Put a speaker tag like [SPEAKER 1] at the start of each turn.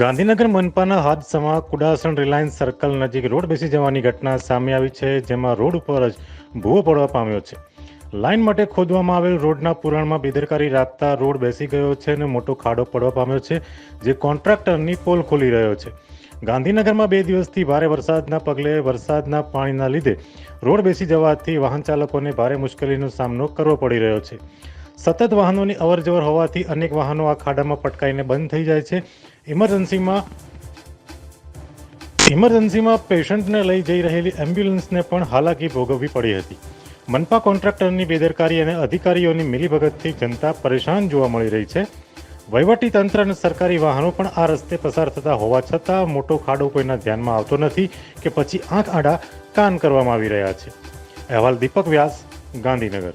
[SPEAKER 1] ગાંધીનગર મનપાના હાદસામાં Kudasan Reliance circle નજીક રોડ બેસી જવાની ઘટના સામે આવી છે, જેમાં રોડ ઉપર જ ભૂવો પડવા પામ્યો છે. લાઇન માટે ખોદવામાં આવેલ રોડના પુરાણમાં બેદરકારી રાખતા રોડ બેસી ગયો છે અને મોટો ખાડો પડવા પામ્યો છે, જે કોન્ટ્રાક્ટરની પોલ ખોલી રહ્યો છે. ગાંધીનગરમાં બે દિવસથી ભારે વરસાદના પગલે વરસાદના પાણીના લીધે રોડ બેસી જવાથી વાહન ચાલકોને ભારે મુશ્કેલીનો સામનો કરવો પડી રહ્યો છે. સતત વાહનોની અવરજવર હોવાથી અનેક વાહનો આ ખાડામાં પટકાઈને બંધ થઈ જાય છે. ઇમરજન્સીમાં ઇમરજન્સીમાં પેશન્ટને લઈ જઈ રહેલી એમ્બ્યુલન્સને પણ હાલાકી ભોગવવી પડી હતી. મનપા કોન્ટ્રાક્ટરની બેદરકારી અને અધિકારીઓની મિલીભગતથી જનતા પરેશાન જોવા મળી રહી છે. તંત્ર અને સરકારી વાહનો પણ આ રસ્તે પસાર થતા હોવા છતાં મોટો ખાડો કોઈના ધ્યાનમાં આવતો નથી કે પછી આંખ આડા કાન કરવામાં આવી રહ્યા છે. અહેવાલ દીપક વ્યાસ, ગાંધીનગર.